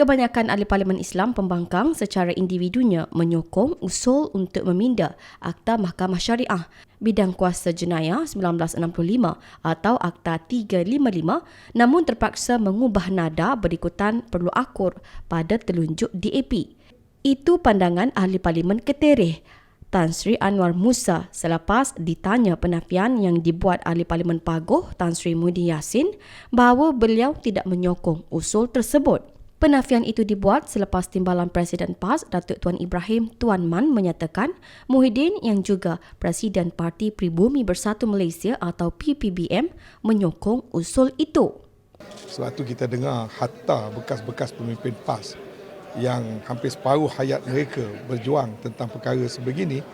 Kebanyakan ahli Parlimen Islam pembangkang secara individunya menyokong usul untuk meminda Akta Mahkamah Syariah bidang kuasa jenayah 1965 atau Akta 355 namun terpaksa mengubah nada berikutan perlu akur pada telunjuk DAP. Itu pandangan ahli Parlimen Ketereh Tan Sri Anwar Musa selepas ditanya penafian yang dibuat ahli Parlimen Pagoh Tan Sri Muhyiddin Yassin bahawa beliau tidak menyokong usul tersebut. Penafian itu dibuat selepas Timbalan Presiden PAS Datuk Tuan Ibrahim Tuan Man menyatakan Muhyiddin yang juga Presiden Parti Pribumi Bersatu Malaysia atau PPBM menyokong usul itu. Sebab itu kita dengar hatta bekas-bekas pemimpin PAS yang hampir separuh hayat mereka berjuang tentang perkara sebegini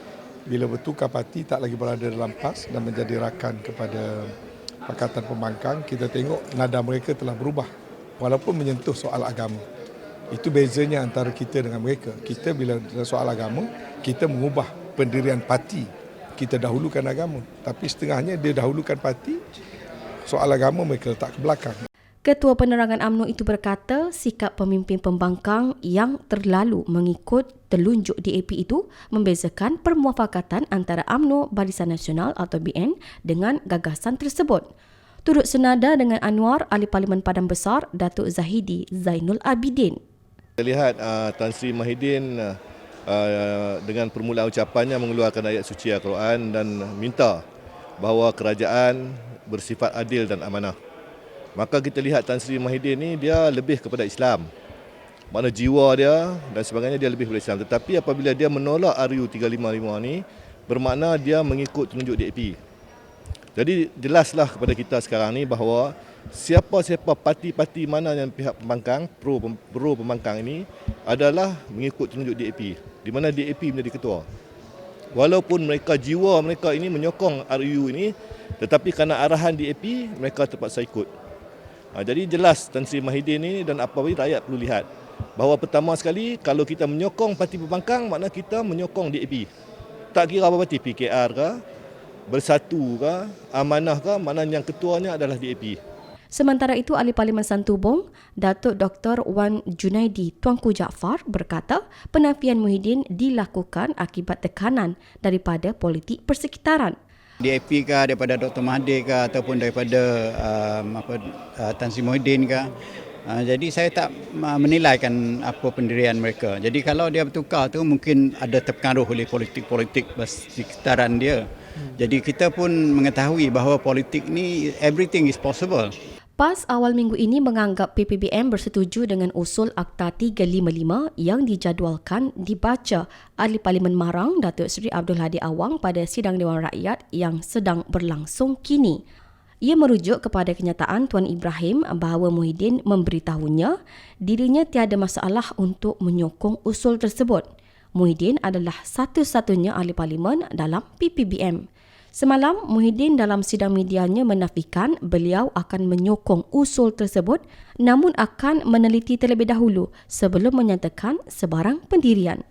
bila bertukar parti tak lagi berada dalam PAS dan menjadi rakan kepada Pakatan Pembangkang kita tengok nada mereka telah berubah walaupun menyentuh soal agama. Itu bezanya antara kita dengan mereka. Kita bila soal agama kita mengubah pendirian parti. Kita dahulukan agama. Tapi setengahnya dia dahulukan parti soal agama mereka letak ke belakang. Ketua Penerangan AMNO itu berkata sikap pemimpin pembangkang yang terlalu mengikut telunjuk DAP itu membezakan permuafakatan antara AMNO Barisan Nasional atau BN dengan gagasan tersebut. Turut senada dengan Anwar, Ahli Parlimen Padang Besar, Datuk Zahidi Zainul Abidin. Kita lihat uh, Tan Sri Mahidin uh, dengan permulaan ucapannya mengeluarkan ayat suci Al-Quran dan minta bahawa kerajaan bersifat adil dan amanah. Maka kita lihat Tan Sri Mahidin ni dia lebih kepada Islam. Mana jiwa dia dan sebagainya dia lebih kepada Islam. Tetapi apabila dia menolak RU 355 ni bermakna dia mengikut tunjuk DAP. Jadi jelaslah kepada kita sekarang ni bahawa siapa-siapa parti-parti mana yang pihak pembangkang pro pro pembangkang ini adalah mengikut tunjuk DAP. Di mana DAP menjadi ketua. Walaupun mereka jiwa mereka ini menyokong RU ini tetapi kerana arahan DAP mereka terpaksa ikut. Ha, jadi jelas Tan Sri Mahidin ini dan apa pun rakyat perlu lihat bahawa pertama sekali kalau kita menyokong parti pembangkang makna kita menyokong DAP. Tak kira apa parti PKR ke, Bersatu ke, Amanah ke, mana yang ketuanya adalah DAP. Sementara itu, Ahli Parlimen Santubong, Datuk Dr. Wan Junaidi Tuanku Jaafar berkata penafian Muhyiddin dilakukan akibat tekanan daripada politik persekitaran. DAP ke daripada Dr. Mahathir ke ataupun daripada um, apa uh, Tan Sri Muhyiddin ke uh, jadi saya tak uh, menilaikan apa pendirian mereka jadi kalau dia bertukar tu mungkin ada terpengaruh oleh politik-politik sekitaran dia jadi kita pun mengetahui bahawa politik ni everything is possible PAS awal minggu ini menganggap PPBM bersetuju dengan usul Akta 355 yang dijadualkan dibaca Ahli Parlimen Marang Datuk Seri Abdul Hadi Awang pada sidang Dewan Rakyat yang sedang berlangsung kini. Ia merujuk kepada kenyataan Tuan Ibrahim bahawa Muhyiddin memberitahunya dirinya tiada masalah untuk menyokong usul tersebut. Muhyiddin adalah satu-satunya ahli parlimen dalam PPBM. Semalam, Muhyiddin dalam sidang medianya menafikan beliau akan menyokong usul tersebut namun akan meneliti terlebih dahulu sebelum menyatakan sebarang pendirian.